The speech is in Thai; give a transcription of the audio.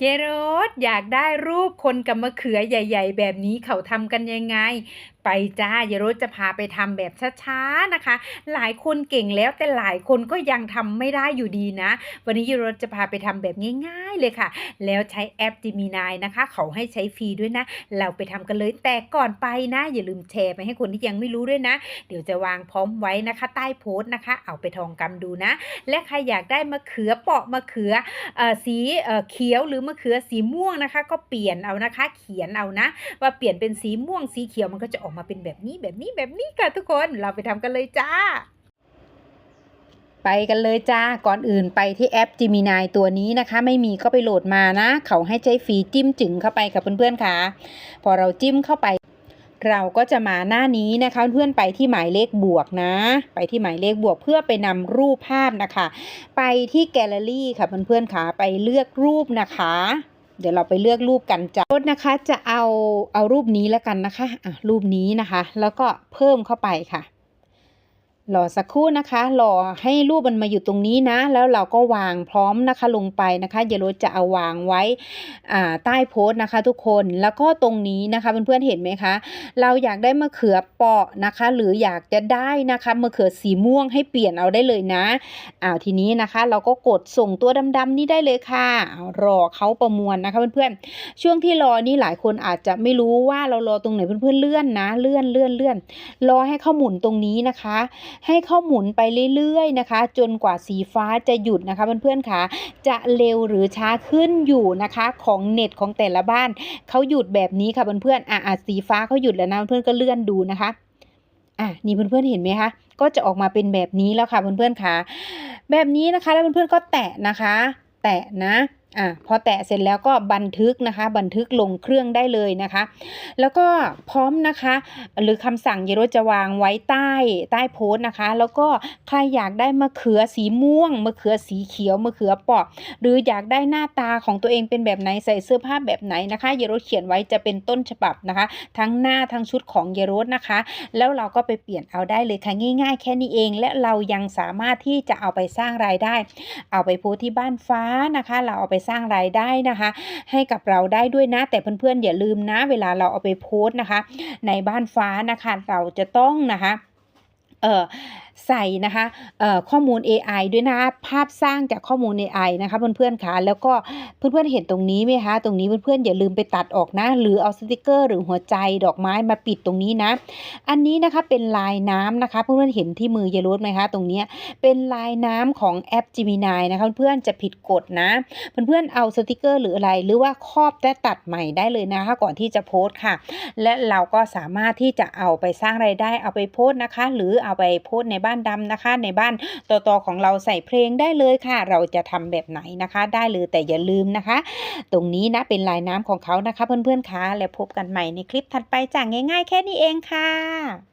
เจโรสอยากได้รูปคนกับมะเขือใหญ่ ๆ แบบนี้เขาทำกันยังไงไปจ้าเยโรสจะพาไปทำแบบช้าๆนะคะ หลายคนเก่งแล้วแต่หลายคนก็ยังทำไม่ได้อยู่ดีนะ วันนี้เยโรสจะพาไปทำแบบง่าย ๆเลยค่ะ แล้วใช้แอป Gemini นะคะ เขาให้ใช้ฟรีด้วยนะ เราไปทำกันเลยแต่ก่อนไปนะ อย่าลืมแชร์ไปให้คนที่ยังไม่รู้ด้วยนะ เดี๋ยวจะวางพร้อมไว้นะคะ ใต้โพสต์นะคะ เอาไปทองกำดูนะ และใครอยากได้มะเขือเปาะมะเขือเอ่อสีเอ่อเขียวหรือมะเขือสีม่วงนะคะ ก็เปลี่ยนเอานะคะ เขียนเอานะ ว่าเปลี่ยนเป็นสีม่วงสีเขียวมันก็จะออกมาเป็นแบบนี้แบบนี้แบบนี้ค่ะทุกคนเราไปทำกันเลยจ้า ไปกันเลยจ้าก่อนอื่นไปที่แอป Gemini ตัวนี้นะคะ ไม่มีก็ไปโหลดมานะ เขาให้ใช้ฟรีจิ้มจึงเข้าไปกับเพื่อนๆค่ะ พอเราจิ้มเข้าไปเราก็จะมาหน้านี้นะคะเพื่อนไปที่หมายเลขบวกนะ ไปที่หมายเลขบวกเพื่อไปนำรูปภาพนะคะ ไปที่แกลเลอรี่ค่ะเพื่อนๆค่ะไปเลือกรูปนะคะ เดี๋ยวเราไปเลือกรูปกันจ้ะรถนะคะจะเอาเอารูปนี้แล้วกันนะคะอะรูปนี้นะคะ แล้วก็เพิ่มเข้าไปค่ะ รอสักครู่นะคะรอให้รูปมันมาอยู่ตรงนี้นะ แล้วเราก็วางพร้อมนะคะลงไปนะคะเยลโรจะเอาวางไว้ใต้โพสต์นะคะ ทุกคนแล้วก็ตรงนี้นะคะเพื่อนๆเห็นไหมคะ เราอยากได้มะเขือเปาะนะคะ หรืออยากจะได้นะคะมะเขือสีม่วงให้เปลี่ยนเอาได้เลยนะอ้าวทีนี้นะคะ เราก็กดส่งตัวดำๆนี้ได้เลยค่ะ รอเขาประมวลนะคะเพื่อนๆช่วงที่รอนี่หลายคนอาจจะไม่รู้ว่าเรารอตรงไหนเพื่อนๆเลื่อนนะ เลื่อนเลื่อนเลื่อนรอให้เข้าหมุนตรงนี้นะคะให้เข้าหมุนไปเรื่อยๆนะคะ จนกว่าสีฟ้าจะหยุดนะคะเพื่อนๆค่ะจะเร็วหรือช้าขึ้นอยู่นะคะของเน็ตของแต่ละบ้านเขาหยุดแบบนี้ค่ะเพื่อนๆอะสีฟ้าเขาหยุดแล้วนะเพื่อนๆก็เลื่อนดูนะคะอะนี่เพื่อนๆเห็นไหมคะก็จะออกมาเป็นแบบนี้แล้วค่ะเพื่อนๆค่ะ แบบนี้นะคะแล้วเพื่อนๆก็แตะนะคะ แตะนะ อะพอแตะเสร็จแล้วก็บันทึกนะคะ บันทึกลงเครื่องได้เลยนะคะ แล้วก็พร้อมนะคะ หรือคำสั่งเยโรจะวางไว้ใต้ใต้โพสต์นะคะ แล้วก็ใครอยากได้มะเขือสีม่วงมะเขือสีเขียวมะเขือปราะหรืออยากได้หน้าตาของตัวเองเป็นแบบไหนใส่เสื้อผ้าแบบไหนนะคะเยโรเขียนไว้จะเป็นต้นฉบับนะคะ ทั้งหน้าทั้งชุดของเยโรนะคะ แล้วเราก็ไปเปลี่ยนเอาได้เลยค่ะง่าย ๆ แค่นี้เอง และเรายังสามารถที่จะเอาไปสร้างรายได้ เอาไปโพสต์ที่บ้านฟ้านะคะ เราเอาไปสร้างรายได้นะคะ ให้กับเราได้ด้วยนะ แต่เพื่อนๆอย่าลืมนะ เวลาเราเอาไปโพสต์นะคะ ในบ้านฟ้านะคะ เราจะต้องนะคะ เอ่อ ใส่นะคะข้อมูล AI ด้วยนะภาพสร้างจากข้อมูล AI นะคะเพื่อนๆค่ะแล้วก็เพื่อนๆเห็นตรงนี้ไหมคะตรงนี้เพื่อนๆอย่าลืมไปตัดออกนะ หรือเอาสติกเกอร์ หรือหัวใจดอกไม้มาปิดตรงนี้นะ อันนี้นะคะเป็นลายน้ำนะคะ เพื่อนๆเห็นที่มือเยลูสไหมคะตรงนี้เป็นลายน้ำของแอป Gemini นะคะเพื่อนๆจะผิดกฎนะเพื่อนๆเอาสติกเกอร์หรืออะไร หรือว่าครอบและตัดใหม่ได้เลยนะคะ ก่อนที่จะโพสต์ค่ะ และเราก็สามารถที่จะเอาไปสร้างไรายได้เอาไปโพสต์นะคะ หรือเอาไปโพสต์ในบ้านดำนะคะ ในบ้านต่อๆของเราใส่เพลงได้เลยค่ะ เราจะทำแบบไหนนะคะได้เลยแต่อย่าลืมนะคะ ตรงนี้นะเป็นลายน้ำของเขานะคะ เพื่อนๆคะแล้วพบกันใหม่ในคลิปถัดไปจากง่าย ๆ แค่นี้เองค่ะ